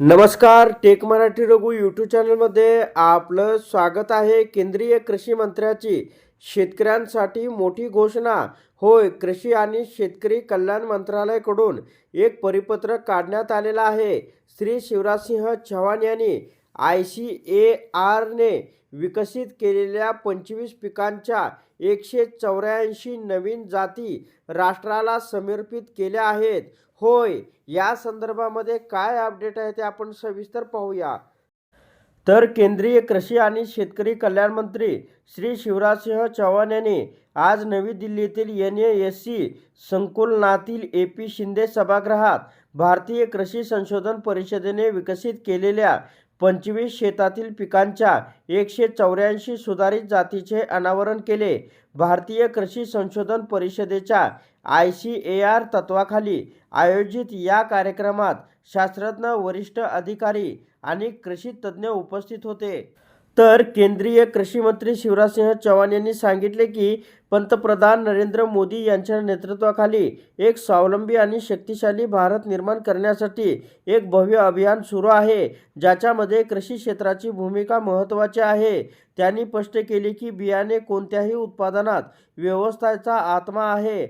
नमस्कार take Marathi Raghu YouTube चॅनलमध्ये आपलं स्वागत आहे केंद्रीय कृषी मंत्र्याची. शेतकऱ्यांसाठी मोठी घोषणा. होय कृषी आणि शेतकरी कल्याण मंत्रालयाकडून एक परिपत्रक काढण्यात आलेलं आहे. श्री शिवराजसिंह चव्हाण यांनी आय सी ए आरने विकसित केलेल्या पंचवीस पिकांच्या एकशे चौऱ्याऐंशी नवीन जाती राष्ट्राला समर्पित केल्या आहेत. होय या संदर्भामध्ये काय अपडेट आहे ते आपण सविस्तर पाहूया. तर केंद्रीय कृषी आणि शेतकरी कल्याण मंत्री श्री शिवराजसिंह चौहान यांनी आज नवी दिल्लीतील एन एस सी संकुलनातील ए पी शिंदे सभागृहात भारतीय कृषी संशोधन परिषदेने विकसित केलेल्या पंचवीस शेतातील पिकांच्या एकशे चौऱ्याऐंशी सुधारित जातीचे अनावरण केले. भारतीय कृषी संशोधन परिषदेच्या आय सी ए आर तत्वाखाली आयोजित या कार्यक्रमात शास्त्रज्ञ वरिष्ठ अधिकारी आणि कृषी तज्ज्ञ उपस्थित होते. तर केंद्रीय कृषी मंत्री शिवराजसिंह चौहान यांनी सांगितले की पंतप्रधान नरेंद्र मोदी यांच्या नेतृत्वाखाली एक स्वावलंबी आणि शक्तिशाली भारत निर्माण करण्यासाठी एक भव्य अभियान सुरू आहे ज्याच्यामध्ये कृषी क्षेत्राची भूमिका महत्त्वाची आहे. त्यांनी स्पष्ट केले की बियाणे कोणत्याही उत्पादनात व्यवस्थेचा आत्मा आहे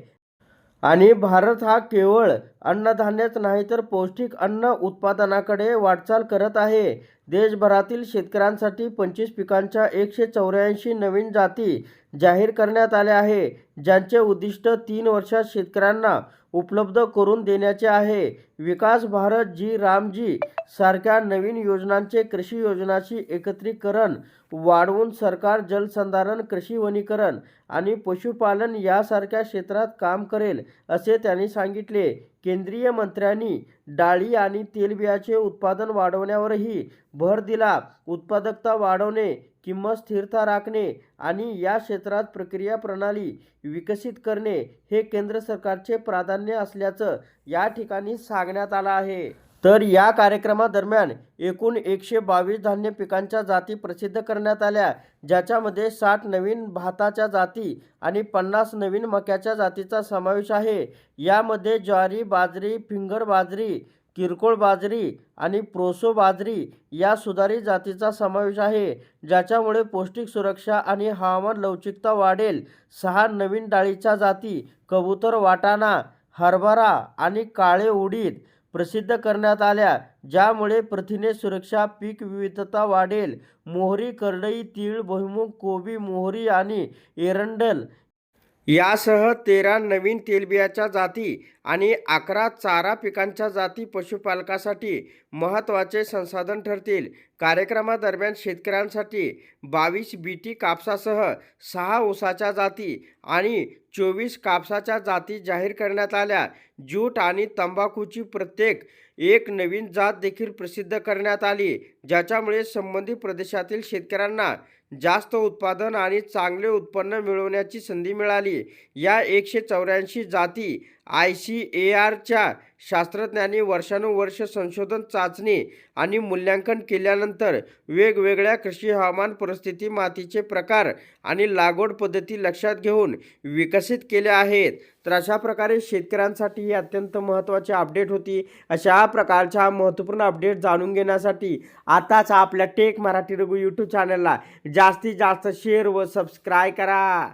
आणि भारत हा केवळ अन्नधान्यच नाही तर पौष्टिक अन्न उत्पादनाकडे वाटचाल करत आहे. देशभरातील शेतकऱ्यांसाठी पंचवीस पिकांच्या एकशे चौऱ्याऐंशी नवीन जाती जाहीर करण्यात आल्या आहे ज्यांचे उद्दिष्ट तीन वर्षात शेतकऱ्यांना उपलब्ध करून देण्याचे आहे. विकास भारत जी रामजी सारख्या नवीन योजनांचे कृषी योजनाशी एकत्रीकरण वाढवून सरकार जलसंधारण कृषी वनीकरण आणि पशुपालन यासारख्या क्षेत्रात काम करेल असे त्यांनी सांगितले. केंद्रीय मंत्र्यांनी डाळी आणि तेलबियाचे उत्पादन वाढवण्यावरही भर दिला. उत्पादकता वाढवणे किंमत स्थिरता राखणे आणि या क्षेत्रात प्रक्रिया प्रणाली विकसित करणे हे केंद्र सरकारचे प्राधान्य असल्याचं या ठिकाणी सांगण्यात आलं आहे. तर या कार्यक्रमादरम्यान एकूण एकशे बावीस धान्य पिकांच्या जाती प्रसिद्ध करण्यात आल्या ज्याच्यामध्ये साठ नवीन भाताच्या जाती आणि पन्नास नवीन मक्याच्या जातीचा समावेश आहे. यामध्ये ज्वारी बाजरी फिंगर बाजरी किरकोळ बाजरी आणि प्रोसो बाजरी या सुधारित जातीचा समावेश आहे ज्याच्यामुळे पौष्टिक सुरक्षा आणि हवामान लवचिकता वाढेल. सहा नवीन डाळीच्या जाती कबूतर वाटाणा हरभरा आणि काळे उडीद प्रसिद्ध करण्यात आल्या ज्यामुळे प्रथिने सुरक्षा पीक विविधता वाढेल. मोहरी करडई तीळ भुईमूग कोबी मोहरी आणि एरंडल यासह तेरा नवीन तेलबियाच्या जाती आणि अकरा चारा पिकांच्या जाती पशुपालकासाठी महत्त्वाचे संसाधन ठरतील. कार्यक्रमादरम्यान शेतकऱ्यांसाठी बावीस बीटी कापसासह सहा ऊसाच्या जाती आणि चोवीस कापसाच्या जाती जाहीर करण्यात आल्या. ज्यूट आणि तंबाखूची प्रत्येक एक नवीन जात देखील प्रसिद्ध करण्यात आली ज्याच्यामुळे संबंधित प्रदेशातील शेतकऱ्यांना जास्त उत्पादन आणि चांगले उत्पन्न मिळवण्याची संधी मिळाली. या एकशे चौऱ्याऐंशी जाती आय सी ए आरच्या शास्त्रज्ञांनी वर्षानुवर्ष संशोधन चाचणी आणि मूल्यांकन केल्यानंतर वेगवेगळ्या कृषी हवामान परिस्थिती मातीचे प्रकार आणि लागवड पद्धती लक्षात घेऊन विकसित केल्या आहेत. तर अशा प्रकारे शेतकऱ्यांसाठी ही अत्यंत महत्त्वाची अपडेट होती. अशा प्रकारच्या महत्त्वपूर्ण अपडेट जाणून घेण्यासाठी आताच आपल्या टेक मराठी रघु यूट्यूब चॅनलला जास्तीत जास्त शेअर व सबस्क्राय करा.